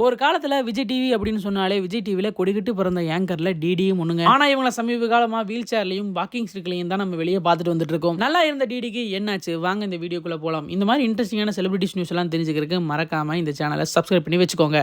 ஒரு காலத்தில் விஜய் டிவி அப்படின்னு சொன்னாலே விஜய் டிவியில் கொடிக்கிட்டு பிறந்த ஏங்கரில் டிடியும் ஒன்றுங்க ஆனால் இவங்கள சமீப காலமாக வீல் சேர்லையும் வாக்கிங் ஸ்டிக்லையும் தான் நம்ம வெளியே பார்த்துட்டு வந்துட்டு இருக்கோம். நல்லா இருந்த டிடிக்கு என்னாச்சு? வாங்க இந்த வீடியோக்குள்ள போகலாம் இந்த மாதிரி இன்ட்ரெஸ்டிங்கான செலிபிரிட்டிஸ் நியூஸ் எல்லாம் தெரிஞ்சுக்கிறதுக்கு மறக்காமல் இந்த சேனலை சப்ஸ்கிரைப் பண்ணி வச்சுக்கோங்க.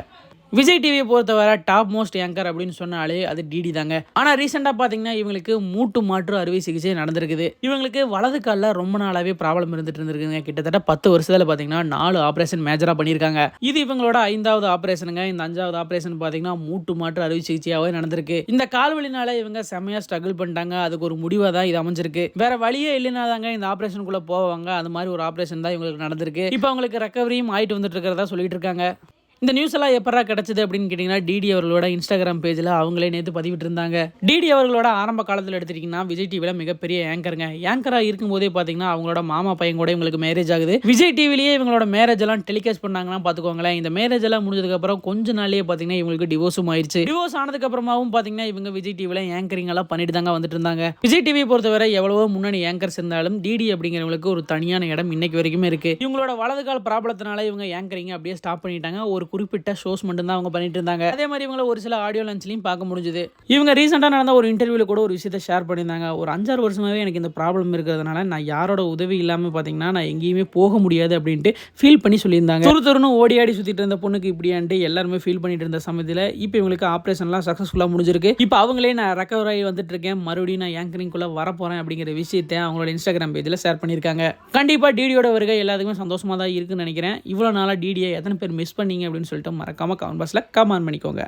விஜய் டிவியை பொறுத்தவரை டாப் மோஸ்ட் ஏங்கர் அப்படின்னு சொன்னாலே அது டிடி தாங்க. ஆனால் ரீசெண்டாக பார்த்தீங்கன்னா இவங்களுக்கு மூட்டு மாற்று அறுவை சிகிச்சை நடந்திருக்குது. இவங்களுக்கு வலது காலில் ரொம்ப நாளாகவே ப்ராப்ளம் இருந்துட்டு இருந்திருக்குங்க கிட்டத்தட்ட பத்து வருஷத்தில் பார்த்தீங்கன்னா நாலு ஆப்ரேஷன் மேஜராக பண்ணியிருக்காங்க. இது இவங்களோட ஐந்தாவது ஆப்ரேஷனுங்க இந்த அஞ்சாவது ஆப்ரேஷன் பார்த்தீங்கன்னா மூட்டு மாற்று அறுவை சிகிச்சையாகவே நடந்திருக்கு. இந்த கால்வழினால இவங்க செம்மையாக ஸ்ட்ரகிள் பண்ணிட்டாங்க. அதுக்கு ஒரு முடிவாக தான் இது அமைஞ்சிருக்கு. வேற வழியே இல்லைனா தாங்க இந்த ஆப்ரேஷனுக்குள்ளே போவாங்க. அது மாதிரி ஒரு ஆப்ரேஷன் தான் இவங்களுக்கு நடந்திருக்கு. இப்போ அவங்களுக்கு ரெக்கவரியும் ஆயிட்டு வந்துட்டு இருக்கிறதா சொல்லிட்டு இருக்காங்க. இந்த நியூஸ் எல்லாம் எப்பரா கிடைச்சது அப்படின்னு கேட்டிங்கன்னா டிடி அவர்களோட இன்ஸ்டாகிராம் பேஜில் அவங்களே நேற்று பதிவிட்டு இருந்தாங்க. டிடி அவர்களோட ஆரம்ப காலத்தில் எடுத்துட்டிங்கன்னா விஜய் டிவியில் மிகப்பெரிய ஏங்கருங்க ஏங்கராக இருக்கும்போதே பார்த்தீங்கன்னா அவங்களோட மாமா பையன் கூட இவங்களுக்கு மேரேஜ் ஆகுது. விஜய் டிவிலேயே இவங்களோட மேரேஜ் எல்லாம் டெலிகாஸ்ட் பண்ணாங்கன்னா பார்த்துக்கோங்களேன் இந்த மேரேஜ் எல்லாம் முடிஞ்சதுக்கப்புறம் கொஞ்ச நாள்லேயே பார்த்தீங்கன்னா இவங்களுக்கு டிவோர்ஸும் ஆயிடுச்சு டிவோர்ஸ் ஆனதுக்கு அப்புறமாவும் பார்த்தீங்கன்னா இவங்க விஜய் டிவியில் ஏங்கரிங் எல்லாம் பண்ணிட்டு தாங்க வந்துட்டு இருந்தாங்க. விஜய் டிவியை பொறுத்தவரை எவ்வளவோ முன்னணி ஏங்கர்ஸ் இருந்தாலும் டிடி அப்படிங்கிறவங்களுக்கு ஒரு தனியான இடம் இன்னைக்கு வரைக்குமே இருக்கு. இவங்களோட வலதுகால் ப்ராப்ளத்தினால இவங்க ஏங்கரிங் அப்படியே ஸ்டாப் பண்ணிட்டாங்க. ஒரு குறிப்பிட்ட ஷோஸ் மட்டும்தான் அவங்க பண்ணிட்டு இருந்தாங்க. அதே மாதிரி இவங்கள ஒரு சில ஆடியோ லஞ்ச்லையும் பார்க்க முடிஞ்சுது. இவங்க ரீசெண்டாக நடந்த ஒரு இன்டர்வியூவில் கூட ஒரு விஷயத்தை ஷேர் பண்ணியிருந்தாங்க. ஒரு அஞ்சாறு வருஷமாகவே எனக்கு இந்த ப்ராப்ளம் இருக்கிறதுனால நான் யாரோட உதவி இல்லாமல் பார்த்தீங்கன்னா நான் எங்கேயுமே போக முடியாது அப்படின்ட்டு ஃபீல் பண்ணி சொல்லியிருந்தாங்க. துரு துருன்னு ஓடி ஆடி சுற்றிட்டு இருந்த பொண்ணுக்கு இப்படியான்ட்டு எல்லாருமே ஃபீல் பண்ணிட்டு இருந்த சமயத்தில் இப்போ இவங்களுக்கு ஆப்ரேஷன்லாம் சக்ஸஸ்ஃபுல்லாக முடிஞ்சிருக்கு. இப்போ அவங்களே நான் ரெக்கவர் ஆகி வந்துட்டு இருக்கேன். மறுபடியும் நான் ஏங்கரிங்குள்ளே வரப்போகிறேன் அப்படிங்கிற விஷயத்தை அவங்களோட இன்ஸ்டாகிராம் பேஜில் ஷேர் பண்ணியிருக்காங்க. கண்டிப்பாக டிடியோட வருகை எல்லாத்துக்குமே சந்தோஷமாக தான் இருக்குன்னு நினைக்கிறேன். இவ்வளோ நாளாக டிடியை எத்தனை பேர் மிஸ் பண்ணீங்க அப்படின்னு சொல்லிட்டு மறக்காம கமெண்ட் பாக்ஸில் கமெண்ட் பண்ணிக்கோங்க.